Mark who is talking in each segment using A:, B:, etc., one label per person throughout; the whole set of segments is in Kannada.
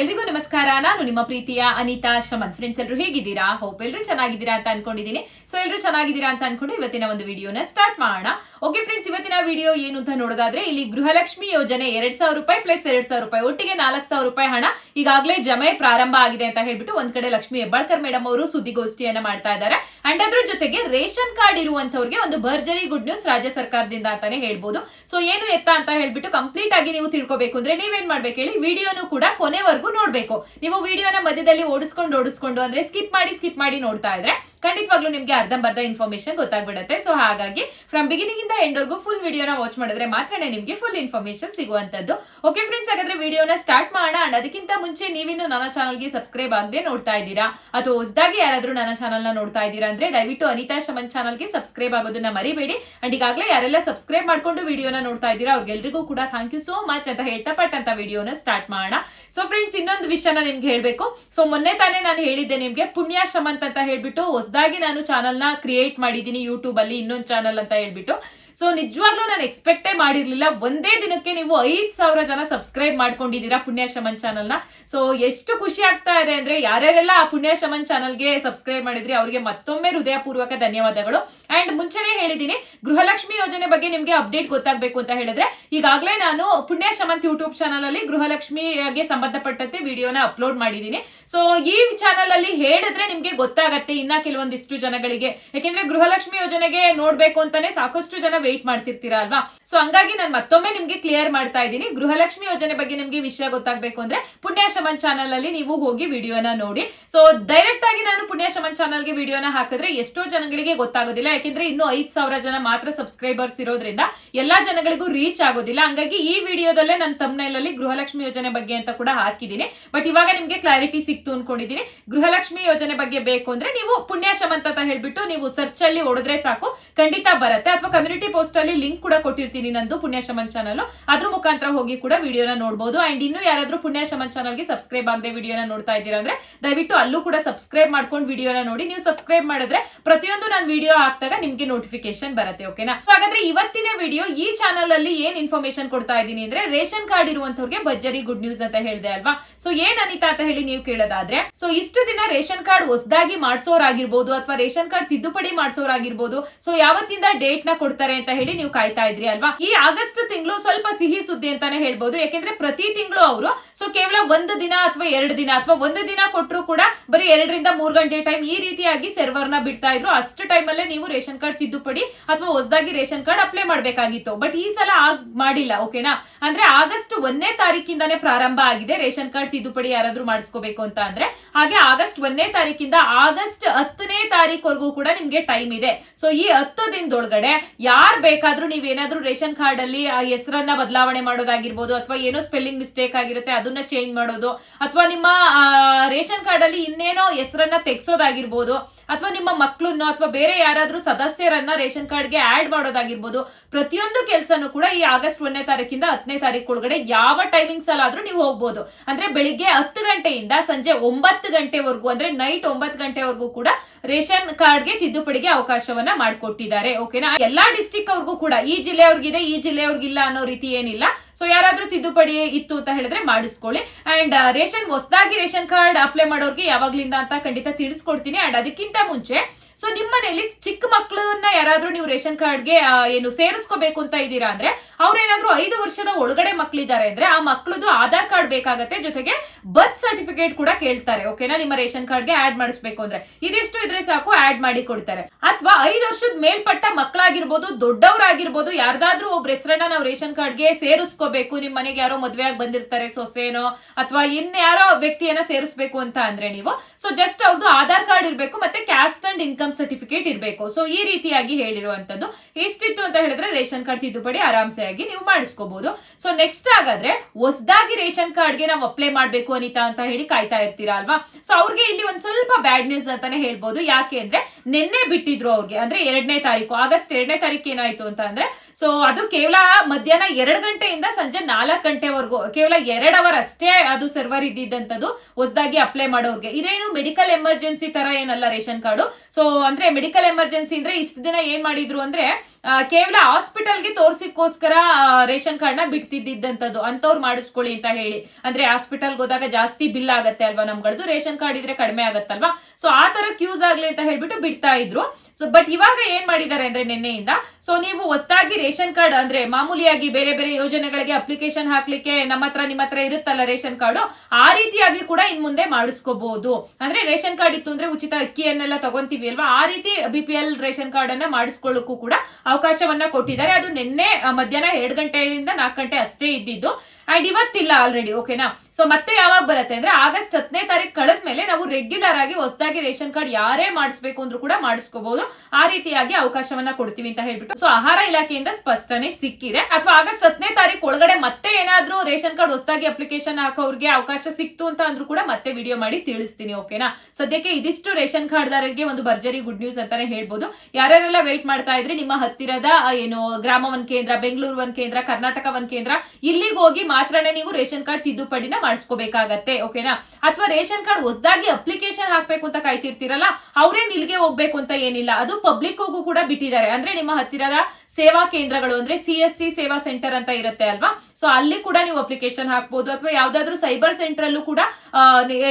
A: ಎಲ್ರಿಗೂ ನಮಸ್ಕಾರ. ನಾನು ನಿಮ್ಮ ಪ್ರೀತಿಯ ಅನಿತಾ ಶ್ರಮತ್ ಫ್ರೆಂಡ್ಸ್ ಎಲ್ಲರೂ ಹೇಗಿದ್ದೀರಾ? ಹೋಪ್ ಎಲ್ಲರೂ ಚೆನ್ನಾಗಿದ್ದೀರಾ ಅಂತ ಅನ್ಕೊಂಡಿದ್ದೀನಿ. ಸೊ ಎಲ್ಲರೂ ಚೆನ್ನಾಗಿದ್ದೀರಾ ಅಂತ ಅನ್ಕೊಂಡು ಇವತ್ತಿನ ಒಂದು ವಿಡಿಯೋನ ಸ್ಟಾರ್ಟ್ ಮಾಡೋಣ. ಓಕೆ ಫ್ರೆಂಡ್ಸ್ ಇವತ್ತಿನ ವಿಡಿಯೋ ಏನು ಅಂತ ನೋಡೋದಾದ್ರೆ, ಇಲ್ಲಿ ಗೃಹಲಕ್ಷ್ಮಿ ಯೋಜನೆ ಎರಡ್ ಸಾವಿರ ರೂಪಾಯಿ ಪ್ಲಸ್ ಎರಡ್ ಸಾವಿರ ರೂಪಾಯಿ, ಒಟ್ಟಿಗೆ ನಾಲ್ಕು ಸಾವಿರ ರೂಪಾಯಿ ಹಣ ಈಗಾಗಲೇ ಜಮೆ ಪ್ರಾರಂಭ ಆಗಿದೆ ಅಂತ ಹೇಳ್ಬಿಟ್ಟು ಒಂದ್ ಕಡೆ ಲಕ್ಷ್ಮಿ ಹೆಬ್ಬಾಳ್ಕರ್ ಮೇಡಮ್ ಅವರು ಸುದ್ದಿಗೋಷ್ಠಿಯನ್ನ ಮಾಡ್ತಾ ಇದ್ದಾರೆ. ಅಂಡ್ ಅದ್ರ ಜೊತೆಗೆ ರೇಷನ್ ಕಾರ್ಡ್ ಇರುವಂತವ್ರಿಗೆ ಒಂದು ಭರ್ಜರಿ ಗುಡ್ ನ್ಯೂಸ್ ರಾಜ್ಯ ಸರ್ಕಾರದಿಂದ ಅಂತಾನೆ ಹೇಳ್ಬೋದು. ಸೊ ಏನು ಎತ್ತ ಅಂತ ಹೇಳ್ಬಿಟ್ಟು ಕಂಪ್ಲೀಟ್ ಆಗಿ ನೀವು ತಿಳ್ಕೊಬೇಕು ಅಂದ್ರೆ ನೀವೇನ್ ಮಾಡ್ಬೇಕು ಹೇಳಿ, ವಿಡಿಯೋನು ಕೂಡ ಕೊನೆವರೆಗೂ ನೋಡ್ಬೇಕು. ನೀವು ವಿಡಿಯೋನ ಮಧ್ಯದಲ್ಲಿ ಓಡಿಸ್ಕೊಂಡು ಓಡಿಸ್ಕೊಂಡು ಅಂದ್ರೆ ಸ್ಕಿಪ್ ಮಾಡಿ ಸ್ಕಿಪ್ ಮಾಡಿ ನೋಡ್ತಾ ಇದ್ರೆ ಖಂಡಿತವಾಗ್ಲೂ ನಿಮ್ಗೆ ಅರ್ಧಂಬರ್ಧ ಇನ್ಫಾರ್ಮೇಶನ್ ಗೊತ್ತಾಗ್ಬಿಡುತ್ತೆ. ಸೊ ಹಾಗಾಗಿ ಫ್ರಮ್ ಬಿಗಿನಿಂಗ್ ಇಂದ ಎಂಡ್ ವರ್ಗೂ ಫುಲ್ ವಿಡಿಯೋನ ವಾಚ್ ಮಾಡಿದ್ರೆ ಮಾತ್ರ ನಿಮ್ಗೆ ಫುಲ್ ಇನ್ಫಾರ್ಮೇಶನ್ ಸಿಗುವಂತದ್ದು ಓಕೆ ಫ್ರೆಂಡ್ಸ್ ಹಾಗಾದ್ರೆ ವಿಡಿಯೋನ ಸ್ಟಾರ್ಟ್ ಮಾಡೋಣ. ಅಂಡ್ ಅದಕ್ಕಿಂತ ಮುಂಚೆ ನೀವಿನ್ನು ನನ್ನ ಚಾನಲ್ಗೆ ಸಬ್ಸ್ಕ್ರೈಬ್ ಆಗದೆ ನೋಡ್ತಾ ಇದ್ದೀರಾ? ಅಥವಾ ಹೊಸದಾಗಿ ಯಾರಾದ್ರೂ ನನ್ನ ಚಾನಲ್ನ ನೋಡ್ತಾ ಇದ್ದೀರಾ ಅಂದ್ರೆ ದಯವಿಟ್ಟು ಅನಿತಾ ಶಮನ್ ಚಾನಲ್ಗೆ ಸಬ್ಸ್ಕ್ರೈಬ್ ಆಗೋದನ್ನ ಮರಿಬೇಡಿ. ಅಂಡ್ ಈಗಾಗಲೇ ಯಾರೆಲ್ಲ ಸಬ್ಸ್ಕ್ರೈಬ್ ಮಾಡ್ಕೊಂಡು ವಿಡಿಯೋನ ನೋಡ್ತಾ ಇದ್ದೀರಾ ಅವ್ರಿಗೆಲ್ರಿಗೂ ಕೂಡ ಥ್ಯಾಂಕ್ ಯು ಸೋ ಮಚ್ ಅಂತ ಹೇಳ್ತಾ ಪಟ್ಟಂತ ವಿಡಿಯೋನ ಸ್ಟಾರ್ಟ್ ಮಾಡೋಣ. ಸೊ ಫ್ರೆಂಡ್ಸ್ ಇನ್ನೊಂದು ವಿಷಯನ ನಿಮ್ಗೆ ಹೇಳ್ಬೇಕು. ಸೊ ಮೊನ್ನೆ ತಾನೇ ನಾನು ಹೇಳಿದ್ದೆ ನಿಮ್ಗೆ ಪುಣ್ಯ ಶಮಂತ್ ಅಂತ ಹೇಳ್ಬಿಟ್ಟು ಹೊಸದಾಗಿ ನಾನು ಚಾನಲ್ನ ಕ್ರಿಯೇಟ್ ಮಾಡಿದ್ದೀನಿ ಯೂಟ್ಯೂಬ್ ಅಲ್ಲಿ ಇನ್ನೊಂದು ಚಾನಲ್ ಅಂತ ಹೇಳ್ಬಿಟ್ಟು. ಸೊ ನಿಜವಾಗ್ಲೂ ನಾನು ಎಕ್ಸ್ಪೆಕ್ಟೇ ಮಾಡಿರ್ಲಿಲ್ಲ. ಒಂದೇ ದಿನಕ್ಕೆ ನೀವು ಐದ್ ಸಾವಿರ ಜನ ಸಬ್ಸ್ಕ್ರೈಬ್ ಮಾಡ್ಕೊಂಡಿದ್ದೀರಾ ಚಾನಲ್ನ ಸೊ ಎಷ್ಟು ಖುಷಿ ಆಗ್ತಾ ಇದೆ ಅಂದ್ರೆ ಯಾರ್ಯಾರೆಲ್ಲ ಆ ಪುಣ್ಯಶಮನ್ ಚಾನಲ್ಗೆ ಸಬ್ಸ್ಕ್ರೈಬ್ ಮಾಡಿದ್ರಿ ಅವರಿಗೆ ಮತ್ತೊಮ್ಮೆ ಹೃದಯಪೂರ್ವಕ ಧನ್ಯವಾದಗಳು. ಅಂಡ್ ಮುಂಚೆನೇ ಹೇಳಿದ್ದೀನಿ, ಗೃಹಲಕ್ಷ್ಮಿ ಯೋಜನೆ ಬಗ್ಗೆ ನಿಮ್ಗೆ ಅಪ್ಡೇಟ್ ಗೊತ್ತಾಗಬೇಕು ಅಂತ ಹೇಳಿದ್ರೆ ಈಗಾಗಲೇ ನಾನು ಪುಣ್ಯಶಮಂತ್ ಯೂಟ್ಯೂಬ್ ಚಾನಲ್ ಅಲ್ಲಿ ಗೃಹಲಕ್ಷ್ಮಿಗೆ ಸಂಬಂಧಪಟ್ಟಂತೆ ವಿಡಿಯೋನ ಅಪ್ಲೋಡ್ ಮಾಡಿದೀನಿ ಸೊ ಈ ಚಾನಲ್ ಅಲ್ಲಿ ಹೇಳಿದ್ರೆ ನಿಮ್ಗೆ ಗೊತ್ತಾಗತ್ತೆ ಇನ್ನ ಕೆಲವೊಂದಿಷ್ಟು ಜನಗಳಿಗೆ. ಯಾಕೆಂದ್ರೆ ಗೃಹಲಕ್ಷ್ಮಿ ಯೋಜನೆಗೆ ನೋಡ್ಬೇಕು ಅಂತಾನೆ ಸಾಕಷ್ಟು ಜನ ವೆಯ್ಟ್ ಮಾಡ್ತಿರ್ತೀರಾ ಅಲ್ವಾ? ಸೊ ಹಂಗಾಗಿ ನಾನು ಮತ್ತೊಮ್ಮೆ ನಿಮ್ಗೆ ಕ್ಲಿಯರ್ ಮಾಡ್ತಾ ಇದ್ದೀನಿ. ಗೃಹಲಕ್ಷ್ಮಿ ಯೋಜನೆ ಬಗ್ಗೆ ನಿಮ್ಗೆ ವಿಷಯ ಗೊತ್ತಾಗಬೇಕು ಅಂದ್ರೆ ಪುಣ್ಯಶಮನ್ ಚಾನಲ್ ಅಲ್ಲಿ ನೀವು ಹೋಗಿ ವಿಡಿಯೋನ ನೋಡಿ. ಸೊ ಡೈರೆಕ್ಟ್ ಆಗಿ ನಾನು ಪುಣ್ಯಶಮನ್ ಚಾನಲ್ಗೆ ವಿಡಿಯೋನ ಹಾಕಿದ್ರೆ ಎಷ್ಟೋ ಜನಗಳಿಗೆ ಗೊತ್ತಾಗೋದಿಲ್ಲ. ಯಾಕೆಂದ್ರೆ ಇನ್ನು ಐದ್ ಸಾವಿರ ಜನ ಮಾತ್ರ ಸಬ್ಸ್ಕ್ರೈಬರ್ಸ್ ಇರೋದ್ರಿಂದ ಎಲ್ಲಾ ಜನಗಳಿಗೂ ರೀಚ್ ಆಗೋದಿಲ್ಲ. ಹಂಗಾಗಿ ಈ ವಿಡಿಯೋದಲ್ಲೇ ನನ್ನ ತಮ್ನೈಲ್ ಅಲ್ಲಿ ಗೃಹಲಕ್ಷ್ಮಿ ಯೋಜನೆ ಬಗ್ಗೆ ಅಂತ ಕೂಡ ಹಾಕಿದ್ದೀನಿ. ಬಟ್ ಇವಾಗ ನಿಮಗೆ ಕ್ಲಾರಿಟಿ ಸಿಕ್ತು ಅನ್ಕೊಂಡಿದ್ದೀನಿ. ಗೃಹಲಕ್ಷ್ಮಿ ಯೋಜನೆ ಬಗ್ಗೆ ಬೇಕು ಅಂದ್ರೆ ನೀವು ಪುಣ್ಯಶಮಂತ್ ಅಂತ ಹೇಳ್ಬಿಟ್ಟು ನೀವು ಸರ್ಚ್ ಅಲ್ಲಿ ಹೊಡೆದ್ರೆ ಸಾಕು. ಖಂಡಿತ ಬರುತ್ತೆ. ಅಥವಾ ಕಮ್ಯುನಿಟಿ ಪೋಸ್ಟ್ ಅಲ್ಲಿ ಲಿಂಕ್ ಕೂಡ ಕೊಟ್ಟಿರ್ತೀನಿ ನಂದು ಪುಣ್ಯಶಮನ್ ಚಾನಲ್ ಅದ್ರ ಮುಖಾಂತರ ಹೋಗಿ ಕೂಡ ವಿಡಿಯೋನ ನೋಡಬಹುದು ಅಂಡ್ ಇನ್ನು ಯಾರಾದ್ರೂ ಪುಣ್ಯಶಮನ್ ಚಾನಲ್ಗೆ ಸಬ್ಸ್ಕ್ರೈಬ್ ಆಗದೆ ವಿಡಿಯೋನ ನೋಡ್ತಾ ಇದ್ದೀರಾ ಅಂದ್ರೆ ದಯವಿಟ್ಟು ಅಲ್ಲೂ ಕೂಡ ಸಬ್ಸ್ಕ್ರೈಬ್ ಮಾಡ್ಕೊಂಡು ವಿಡಿಯೋನ ನೋಡಿ. ನೀವು ಸಬ್ಸ್ಕ್ರೈಬ್ ಮಾಡಿದ್ರೆ ಪ್ರತಿಯೊಂದು ನಾನು ವಿಡಿಯೋ ಹಾಕ್ದಾಗ ನಿಮ್ಗೆ ನೋಟಿಫಿಕೇಶನ್ ಬರುತ್ತೆ ಓಕೆನಾ ಹಾಗಾದ್ರೆ ಇವತ್ತಿನ ವಿಡಿಯೋ ಈ ಚಾನಲ್ ಅಲ್ಲಿ ಏನ್ ಇನ್ಫಾರ್ಮೇಶನ್ ಕೊಡ್ತಾ ಇದ್ದೀನಿ ಅಂದ್ರೆ ರೇಷನ್ ಕಾರ್ಡ್ ಇರುವಂತವ್ರಿಗೆ ಭರ್ಜರಿ ಗುಡ್ ನ್ಯೂಸ್ ಅಂತ ಹೇಳಿದೆ ಅಲ್ವಾ? ಸೊ ಏನ್ ಅನಿತಾ ಅಂತ ಹೇಳಿ ನೀವು ಕೇಳೋದಾದ್ರೆ ಸೊ ಇಷ್ಟು ದಿನ ರೇಷನ್ ಕಾರ್ಡ್ ಹೊಸದಾಗಿ ಮಾಡಿಸೋರಾಗಿರ್ಬೋದು ಅಥವಾ ರೇಷನ್ ಕಾರ್ಡ್ ತಿದ್ದುಪಡಿ ಮಾಡಿಸೋರಾಗಿರ್ಬೋದು ಸೊ ಯಾವತ್ತಿಂದ ಡೇಟ್ನ ಕೊಡ್ತಾರೆ ಅಂತ ಹೇಳಿ ನೀವು ಕಾಯ್ತಾ ಇದ್ರಿ ಅಲ್ವಾ? ಈ ಆಗಸ್ಟ್ ತಿಂಗಳು ಸ್ವಲ್ಪ ಸಿಹಿ ಸುದ್ದಿ ಅಂತಾನೆ ಹೇಳ್ಬೋದು, ಯಾಕೆಂದ್ರೆ ಪ್ರತಿ ತಿಂಗಳು ಅವರು ಸೊ ಕೇವಲ ಒಂದು ದಿನ ಅಥವಾ ಎರಡು ದಿನ ಅಥವಾ ಒಂದು ದಿನ ಕೊಟ್ಟರು ಕೂಡ ಬರೀ ಎರಡರಿಂದ ಮೂರು ಗಂಟೆ ಟೈಮ್ ಈ ರೀತಿಯಾಗಿ ಸರ್ವರ್ನ ಬಿಡ್ತಾ ಇದ್ರು. ಅಷ್ಟು ಟೈಮ್ ಅಲ್ಲೇ ನೀವು ರೇಷನ್ ಕಾರ್ಡ್ ತಿದ್ದುಪಡಿ ಅಥವಾ ಹೊಸದಾಗಿ ರೇಷನ್ ಕಾರ್ಡ್ ಅಪ್ಲೈ ಮಾಡಬೇಕಾಗಿತ್ತು. ಬಟ್ ಈ ಸಲ ಆಗ್ ಮಾಡಿಲ್ಲ ಓಕೆನಾ ಅಂದ್ರೆ ಆಗಸ್ಟ್ ಒಂದನೇ ತಾರೀಕಿಂದಾನೇ ಪ್ರಾರಂಭ ಆಗಿದೆ ರೇಷನ್ ಕಾರ್ಡ್ ತಿದ್ದುಪಡಿ ಯಾರಾದ್ರೂ ಮಾಡಿಸ್ಕೋಬೇಕು ಅಂತ ಅಂದ್ರೆ. ಹಾಗೆ ಆಗಸ್ಟ್ ಒಂದನೇ ತಾರೀಕಿಂದ ಆಗಸ್ಟ್ ಹತ್ತನೇ ತಾರೀಕವರೆಗೂ ಕೂಡ ನಿಮ್ಗೆ ಟೈಮ್ ಇದೆ. ಸೊ ಈ ಹತ್ತು ದಿನದೊಳಗಡೆ ಯಾರ್ ಬೇಕಾದ್ರೂ ನೀವೇನಾದ್ರೂ ರೇಷನ್ ಕಾರ್ಡ್ ಅಲ್ಲಿ ಆ ಹೆಸರನ್ನ ಬದಲಾವಣೆ ಮಾಡೋದಾಗಿರ್ಬೋದು ಅಥವಾ ಏನೋ ಸ್ಪೆಲ್ಲಿಂಗ್ ಮಿಸ್ಟೇಕ್ ಆಗಿರುತ್ತೆ ಅದನ್ನ ಚೇಂಜ್ ಮಾಡೋದು. ಅಥವಾ ನಿಮ್ಮ ರೇಷನ್ ಕಾರ್ಡ್ ಅಲ್ಲಿ ಇನ್ನೇನೋ ಹೆಸರನ್ನ ತೆಗ್ಸೋದಾಗಿರ್ಬೋದು. ಅಥವಾ ನಿಮ್ಮ ಮಕ್ಕಳನ್ನ ಅಥವಾ ಬೇರೆ ಯಾರಾದ್ರೂ ಸದಸ್ಯರನ್ನ ರೇಷನ್ ಕಾರ್ಡ್ಗೆ ಆಡ್ ಮಾಡೋದಾಗಿರ್ಬೋದು, ಪ್ರತಿಯೊಂದು ಕೆಲಸನೂ ಕೂಡ ಈ ಆಗಸ್ಟ್ ಒಂದನೇ ತಾರೀಕಿಂದ ಹತ್ತನೇ ತಾರೀಕು ಒಳಗಡೆ ಯಾವ ಟೈಮಿಂಗ್ಸ್ ಅಲ್ಲಾದ್ರೂ ನೀವು ಹೋಗ್ಬೋದು. ಅಂದ್ರೆ ಬೆಳಿಗ್ಗೆ ಹತ್ತು ಗಂಟೆಯಿಂದ ಸಂಜೆ ಒಂಬತ್ತು ಗಂಟೆವರೆಗೂ, ಅಂದ್ರೆ ನೈಟ್ ಒಂಬತ್ತು ಗಂಟೆವರೆಗೂ ಕೂಡ ರೇಷನ್ ಕಾರ್ಡ್ಗೆ ತಿದ್ದುಪಡಿಗೆ ಅವಕಾಶವನ್ನ ಮಾಡಿಕೊಟ್ಟಿದ್ದಾರೆ ಓಕೆನಾ ಎಲ್ಲಾ ಡಿಸ್ಟಿಕ್ ಅವ್ರಿಗೂ ಕೂಡ, ಈ ಜಿಲ್ಲೆಯವ್ರಿಗಿದೆ ಈ ಜಿಲ್ಲೆಯವ್ರಿಗಿಲ್ಲ ಅನ್ನೋ ರೀತಿ ಏನಿಲ್ಲ. ಸೊ ಯಾರಾದ್ರೂ ತಿದ್ದುಪಡಿ ಇತ್ತು ಅಂತ ಹೇಳಿದ್ರೆ ಮಾಡಿಸ್ಕೊಳ್ಳಿ. ಅಂಡ್ ರೇಷನ್, ಹೊಸದಾಗಿ ರೇಷನ್ ಕಾರ್ಡ್ ಅಪ್ಲೈ ಮಾಡೋರ್ಗೆ ಯಾವಾಗ್ಲಿಂದ ಅಂತ ಖಂಡಿತ ತಿಳಿಸ್ಕೊಡ್ತೀನಿ. ಅಂಡ್ ಅದಕ್ಕಿಂತ ಮುಂಚೆ ಸೊ ನಿಮ್ಮ ಮನೆಯಲ್ಲಿ ಚಿಕ್ಕ ಮಕ್ಕಳನ್ನ ಯಾರಾದ್ರೂ ನೀವು ರೇಷನ್ ಕಾರ್ಡ್ಗೆ ಏನು ಸೇರಿಸ್ಕೋಬೇಕು ಅಂತ ಇದ್ದೀರಾ ಅಂದ್ರೆ, ಅವ್ರೇನಾದ್ರೂ ಐದು ವರ್ಷದ ಒಳಗಡೆ ಮಕ್ಕಳಿದ್ದಾರೆ ಅಂದ್ರೆ, ಆ ಮಕ್ಕಳದು ಆಧಾರ್ ಕಾರ್ಡ್ ಬೇಕಾಗತ್ತೆ ಜೊತೆಗೆ ಬರ್ತ್ ಸರ್ಟಿಫಿಕೇಟ್ ಕೂಡ ಕೇಳ್ತಾರೆ ಓಕೆನಾ ನಿಮ್ಮ ರೇಷನ್ ಕಾರ್ಡ್ಗೆ ಆಡ್ ಮಾಡಿಸ್ಬೇಕು ಅಂದ್ರೆ. ಇದಿಷ್ಟು ಇದ್ರೆ ಸಾಕು ಆಡ್ ಮಾಡಿ ಕೊಡ್ತಾರೆ. ಅಥವಾ ಐದು ವರ್ಷದ ಮೇಲ್ಪಟ್ಟ ಮಕ್ಕಳಾಗಿರ್ಬೋದು ದೊಡ್ಡವರಾಗಿರ್ಬೋದು, ಯಾರ್ದಾದ್ರೂ ಒಬ್ರ ಹೆಸರನ್ನ ನಾವು ರೇಷನ್ ಕಾರ್ಡ್ಗೆ ಸೇರಿಸ್ಕೋಬೇಕು. ನಿಮ್ ಮನೆಗೆ ಯಾರೋ ಮದ್ವೆ ಆಗಿ ಬಂದಿರ್ತಾರೆ, ಸೊಸೆನೋ, ಅಥವಾ ಇನ್ಯಾರೋ ವ್ಯಕ್ತಿಯನ್ನ ಸೇರಿಸ್ಬೇಕು ಅಂತ ಅಂದ್ರೆ ನೀವು. ಸೊ ಜಸ್ಟ್ ಅವ್ರದ್ದು ಆಧಾರ್ ಕಾರ್ಡ್ ಇರಬೇಕು, ಮತ್ತೆ ಕ್ಯಾಸ್ಟ್ ಅಂಡ್ ಇನ್ಕಮ್ ಸರ್ಟಿಫಿಕೇಟ್ ಇರಬೇಕು. ಸೊ ಈ ರೀತಿಯಾಗಿ ಹೇಳಿರುವಂತದ್ದು ಎಷ್ಟಿತ್ತು ಅಂತ ಹೇಳಿದ್ರೆ ರೇಷನ್ ಕಾರ್ಡ್ ತಿದ್ದುಪಡಿ ಆರಾಮ್ಸೆ ಆಗಿ ನೀವು ಮಾಡಿಸ್ಕೋಬಹುದು ಸೊ ನೆಕ್ಸ್ಟ್ ಹಾಗಾದ್ರೆ ಹೊಸದಾಗಿ ರೇಷನ್ ಕಾರ್ಡ್ಗೆ ನಾವು ಅಪ್ಲೈ ಮಾಡಬೇಕು ಅನಿತಾ ಅಂತ ಹೇಳಿ ಕಾಯ್ತಾ ಇರ್ತೀರಾ ಅಲ್ವಾ? ಸೊ ಅವ್ರಿಗೆ ಇಲ್ಲಿ ಒಂದ್ ಸ್ವಲ್ಪ ಬ್ಯಾಡ್ ನ್ಯೂಸ್ ಅಂತಾನೆ ಹೇಳ್ಬೋದು. ಯಾಕೆ ಅಂದ್ರೆ ನಿನ್ನೆ ಬಿಟ್ಟಿದ್ರು ಅವ್ರಿಗೆ. ಅಂದ್ರೆ ಎರಡನೇ ತಾರೀಕು, ಆಗಸ್ಟ್ ಎರಡನೇ ತಾರೀಕು ಏನಾಯ್ತು ಅಂತ ಅಂದ್ರೆ ಸೊ ಅದು ಕೇವಲ ಮಧ್ಯಾಹ್ನ ಎರಡು ಗಂಟೆಯಿಂದ ಸಂಜೆ ನಾಲ್ಕು ಗಂಟೆವರೆಗೂ, ಕೇವಲ ಎರಡ್ ಅವರ್ ಅಷ್ಟೇ ಅದು ಸರ್ವರ್ ಇದ್ದಿದ್ದಂಥದ್ದು ಹೊಸದಾಗಿ ಅಪ್ಲೈ ಮಾಡೋರ್ಗೆ. ಇದೇನು ಮೆಡಿಕಲ್ ಎಮರ್ಜೆನ್ಸಿ ತರ ಏನಲ್ಲ ರೇಷನ್ ಕಾರ್ಡು. ಸೊ ಅಂದ್ರೆ ಮೆಡಿಕಲ್ ಎಮರ್ಜೆನ್ಸಿ ಅಂದ್ರೆ ಇಷ್ಟು ದಿನ ಏನ್ ಮಾಡಿದ್ರು ಅಂದ್ರೆ ಕೇವಲ ಹಾಸ್ಪಿಟಲ್ಗೆ ತೋರ್ಸಿಕ್ಕೋಸ್ಕರ ರೇಷನ್ ಕಾರ್ಡ್ನ ಬಿಡ್ತಿದ್ದಂಥದ್ದು ಅಂತವ್ರು ಮಾಡಿಸ್ಕೊಳ್ಳಿ ಅಂತ ಹೇಳಿ. ಅಂದ್ರೆ ಹಾಸ್ಪಿಟಲ್ಗೆ ಹೋದಾಗ ಜಾಸ್ತಿ ಬಿಲ್ ಆಗತ್ತೆ ಅಲ್ವಾ ನಮ್ಗಳದ್ದು ರೇಷನ್ ಕಾರ್ಡ್ ಇದ್ರೆ ಕಡಿಮೆ ಆಗತ್ತಲ್ವಾ? ಸೊ ಆ ತರ ಕ್ಯೂಸ್ ಆಗ್ಲಿ ಅಂತ ಹೇಳ್ಬಿಟ್ಟು ಬಿಡ್ತಾ ಇದ್ರು. ಸೊ ಬಟ್ ಇವಾಗ ಏನ್ ಮಾಡಿದ್ದಾರೆ ಅಂದ್ರೆ ನಿನ್ನೆಯಿಂದ ಸೊ ನೀವು ಹೊಸದಾಗಿ ರೇಷನ್ ಕಾರ್ಡ್ ಅಂದ್ರೆ ಮಾಮೂಲಿಯಾಗಿ ಬೇರೆ ಬೇರೆ ಯೋಜನೆಗಳಿಗೆ ಅಪ್ಲಿಕೇಶನ್ ಹಾಕ್ಲಿಕ್ಕೆ ನಮ್ಮ ಹತ್ರ ನಿಮ್ಮ ಹತ್ರ ಇರುತ್ತಲ್ಲ ರೇಷನ್ ಕಾರ್ಡ್, ಆ ರೀತಿಯಾಗಿ ಕೂಡ ಇನ್ ಮುಂದೆ ಮಾಡಿಸ್ಕೋಬಹುದು ಅಂದ್ರೆ ರೇಷನ್ ಕಾರ್ಡ್ ಇತ್ತು ಅಂದ್ರೆ ಉಚಿತ ಅಕ್ಕಿಯನ್ನೆಲ್ಲ ತಗೊಂತೀವಿ ಅಲ್ವಾ? ಆ ರೀತಿ B P L ration card ಅನ್ನ ಮಾಡಿಸ್ಕೊಳ್ಳೋಕ್ಕೂ ಕೂಡ ಅವಕಾಶವನ್ನ ಕೊಟ್ಟಿದ್ದಾರೆ. ಅದು ನಿನ್ನೆ ಮಧ್ಯಾಹ್ನ ಎರಡು ಗಂಟೆಯಿಂದ ನಾಲ್ಕು ಗಂಟೆ ಅಷ್ಟೇ ಇದ್ದಿದ್ದು. ಅಂಡ್ ಇವತ್ತಿಲ್ಲ ಆಲ್ರೆಡಿ ಓಕೆನಾ ಸೊ ಮತ್ತೆ ಯಾವಾಗ ಬರುತ್ತೆ ಅಂದ್ರೆ ಆಗಸ್ಟ್ ಹತ್ತನೇ ತಾರೀಕು ಕಳೆದ್ಮೇಲೆ ನಾವು ರೆಗ್ಯುಲರ್ ಆಗಿ ಹೊಸದಾಗಿ ರೇಷನ್ ಕಾರ್ಡ್ ಯಾರೇ ಮಾಡಿಸ್ಬೇಕು ಅಂದ್ರೂ ಕೂಡ ಮಾಡಿಸ್ಕೋಬಹುದು ಆ ರೀತಿಯಾಗಿ ಅವಕಾಶವನ್ನ ಕೊಡ್ತೀವಿ ಅಂತ ಹೇಳ್ಬಿಟ್ಟು. ಸೊ ಆಹಾರ ಇಲಾಖೆಯಿಂದ ಸ್ಪಷ್ಟನೆ ಸಿಕ್ಕಿದೆ. ಅಥವಾ ಆಗಸ್ಟ್ ಹತ್ತನೇ ತಾರೀಕು ಒಳಗಡೆ ಮತ್ತೆ ಏನಾದ್ರೂ ರೇಷನ್ ಕಾರ್ಡ್ ಹೊಸದಾಗಿ ಅಪ್ಲಿಕೇಶನ್ ಹಾಕೋರಿಗೆ ಅವಕಾಶ ಸಿಕ್ತು ಅಂತ ಅಂದ್ರೂ ಕೂಡ ಮತ್ತೆ ವಿಡಿಯೋ ಮಾಡಿ ತಿಳಿಸ್ತೀನಿ ಓಕೆನಾ ಸದ್ಯಕ್ಕೆ ಇದಿಷ್ಟು ರೇಷನ್ ಕಾರ್ಡ್ದಾರರಿಗೆ ಒಂದು ಭರ್ಜರಿ ಗುಡ್ ನ್ಯೂಸ್ ಅಂತಾನೆ ಹೇಳ್ಬೋದು. ಯಾರ್ಯಾರೆಲ್ಲ ವೇಟ್ ಮಾಡ್ತಾ ಇದ್ರೆ? ನಿಮ್ಮ ಹತ್ತಿರದ ಏನು ಗ್ರಾಮ ಒಂದ್ ಕೇಂದ್ರ, ಬೆಂಗಳೂರು ಒಂದ್ ಕೇಂದ್ರ, ಕರ್ನಾಟಕ ಒಂದ್ ಕೇಂದ್ರ, ಇಲ್ಲಿಗೆ ಹೋಗಿ ಮಾತ್ರನೇ ನೀವು ರೇಷನ್ ಕಾರ್ಡ್ ತಿದ್ದುಪಡಿನ ಮಾಡಿಸ್ಕೋಬೇಕಾಗತ್ತೆ, ಓಕೆನಾ? ಅಥವಾ ರೇಷನ್ ಕಾರ್ಡ್ ಹೊಸದಾಗಿ ಅಪ್ಲಿಕೇಶನ್ ಹಾಕ್ಬೇಕು ಅಂತ ಕಾಯ್ತಿರ್ತೀರಲ್ಲ, ಅವರೇ ನಿಲ್ಗೆ ಹೋಗ್ಬೇಕು ಅಂತ ಏನಿಲ್ಲ. ಅದು ಪಬ್ಲಿಕ್ ಹೋಗು ಕೂಡ ಬಿಟ್ಟಿದ್ದಾರೆ. ಅಂದ್ರೆ ನಿಮ್ಮ ಹತ್ತಿರದ ಸೇವಾ ಕೇಂದ್ರಗಳು, ಅಂದ್ರೆ ಸಿ ಎಸ್ ಸಿ ಸೇವಾ ಸೆಂಟರ್ ಅಂತ ಇರುತ್ತೆ ಅಲ್ವಾ? ಸೊ ಅಲ್ಲಿ ಕೂಡ ನೀವು ಅಪ್ಲಿಕೇಶನ್ ಹಾಕ್ಬೋದು. ಅಥವಾ ಯಾವ್ದಾದ್ರು ಸೈಬರ್ ಸೆಂಟರ್ ಅಲ್ಲೂ ಕೂಡ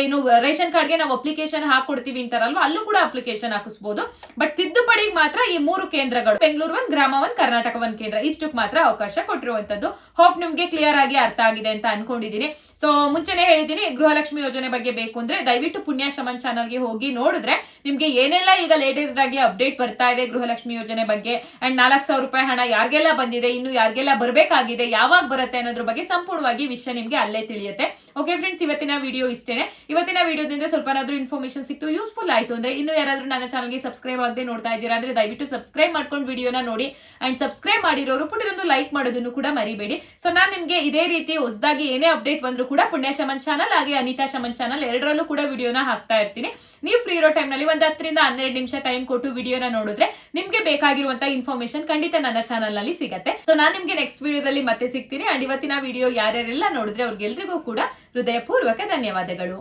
A: ಏನು ರೇಷನ್ ಕಾರ್ಡ್ಗೆ ನಾವು ಅಪ್ಲಿಕೇಶನ್ ಹಾಕೊಡ್ತೀವಿ ಅಂತಾರಲ್ವಾ? ಅಲ್ಲೂ ಕೂಡ ಅಪ್ಲಿಕೇಶನ್ ಹಾಕಿಸ್ಬೋದು. ಬಟ್ ತಿದ್ದುಪಡಿಗೆ ಮಾತ್ರ ಈ ಮೂರು ಕೇಂದ್ರಗಳು, ಬೆಂಗಳೂರು ಒಂದ್, ಗ್ರಾಮ ಒಂದ್, ಕರ್ನಾಟಕ ಒಂದ್ ಕೇಂದ್ರ. ಇಷ್ಟಕ್ಕೆ ಮಾತ್ರ ಅವಕಾಶ ಕೊಟ್ಟಿರುವಂತದ್ದು ಹೋಪ್ ನಿಮ್ಗೆ ಕ್ಲಿಯರ್ ಆಗಿ ಅರ್ಥ ಆಗಿದೆ ಅಂತ ಅನ್ಕೊಂಡಿದ್ದೀನಿ ಸೊ ಮುಂಚೆನೆ ಹೇಳಿದ್ದೀನಿ ಗೃಹಲಕ್ಷ್ಮಿ ಯೋಜನೆ ಬಗ್ಗೆ ಬೇಕು ಅಂದ್ರೆ ದಯವಿಟ್ಟು ಪುಣ್ಯ ಶಮನ್ ಚಾನಲ್ಗೆ ಹೋಗಿ ನೋಡಿದ್ರೆ ನಿಮ್ಗೆ ಏನೆಲ್ಲ ಈಗ ಲೇಟೆಸ್ಟ್ ಆಗಿ ಅಪ್ಡೇಟ್ ಬರ್ತಾ ಇದೆ ಗೃಹಲಕ್ಷ್ಮಿ ಯೋಜನೆ ಬಗ್ಗೆ ಅಂಡ್ ನಾಲ್ಕು ಸಾವಿರ ರೂಪಾಯಿ ಹಣ ಯಾರಿಗೆಲ್ಲ ಬಂದಿದೆ, ಇನ್ನು ಯಾರಿಗೆಲ್ಲ ಬರಬೇಕಾಗಿದೆ, ಯಾವಾಗ ಬರುತ್ತೆ ಅನ್ನೋದ್ರ ಬಗ್ಗೆ ಸಂಪೂರ್ಣವಾಗಿ ವಿಷಯ ನಿಮ್ಗೆ ಅಲ್ಲೇ ತಿಳಿಯುತ್ತೆ. ಓಕೆ ಫ್ರೆಂಡ್ಸ್ ಇವತ್ತಿನ ವಿಡಿಯೋ ಇಷ್ಟೇನೆ. ಇವತ್ತಿನ ವಿಡಿಯೋದಿಂದ ಸ್ವಲ್ಪನಾದ್ರೂ ಇನ್ಫಾರ್ಮೇಶನ್ ಸಿಕ್ತು ಯೂಸ್ಫುಲ್ ಆಯ್ತು ಅಂದ್ರೆ ಇನ್ನು ಯಾರಾದ್ರೂ ನನ್ನ ಚಾನಲ್ಗೆ ಸಬ್ಸ್ಕ್ರೈಬ್ ಆಗದೆ ನೋಡ್ತಾ ಇದ್ದೀರಾ ಅಂದ್ರೆ ದಯವಿಟ್ಟು ಸಬ್ಸ್ಕ್ರೈಬ್ ಮಾಡ್ಕೊಂಡು ವಿಡಿಯೋನ ನೋಡಿ. ಅಂಡ್ ಸಬ್ಸ್ಕ್ರೈಬ್ ಮಾಡಿರೋರು ಪುಟ್ಟದೊಂದು ಲೈಕ್ ಮಾಡೋದನ್ನು ಕೂಡ ಮರಿಬೇಡಿ. ಸೊ ನಾನು ನಿಮ್ಗೆ ಇದೇ ರೀತಿ ಹೊಸದಾಗಿ ಏನೇ ಅಪ್ಡೇಟ್ ಬಂದ್ರು ಕೂಡ ಪುಣ್ಯ ಶಮನ್ ಚಾನಲ್ ಹಾಗೆ ಅನಿತಾ ಶಮನ್ ಚಾನಲ್ ಎರಡರಲ್ಲೂ ಕೂಡ ವಿಡಿಯೋನ ಹಾಕ್ತಾ ಇರ್ತೀನಿ. ನೀವು ಫ್ರೀ ಇರೋ ಟೈಮ್ನಲ್ಲಿ ಒಂದ್ ಹತ್ತರಿಂದ ಹನ್ನೆರಡು ನಿಮಿಷ ಟೈಮ್ ಕೊಟ್ಟು ವಿಡಿಯೋನ ನೋಡಿದ್ರೆ ನಿಮ್ಗೆ ಬೇಕಾಗಿರುವಂತ ಇನ್ಫಾರ್ಮೇಶನ್ ಖಂಡಿತ ನನ್ನ ಚಾನಲ್ನಲ್ಲಿ ಸಿಗತ್ತೆ. ಸೊ ನಾನು ನಿಮ್ಗೆ ನೆಕ್ಸ್ಟ್ ವಿಡಿಯೋದಲ್ಲಿ ಮತ್ತೆ ಸಿಗ್ತೀನಿ. ಅಂಡ್ ಇವತ್ತಿನ ವಿಡಿಯೋ ಯಾರ್ಯಾರೆಲ್ಲ ನೋಡಿದ್ರೆ ಅವ್ರಿಗೆಲ್ರಿಗೂ ಕೂಡ ಹೃದಯಪೂರ್ವಕ ಧನ್ಯವಾದಗಳು.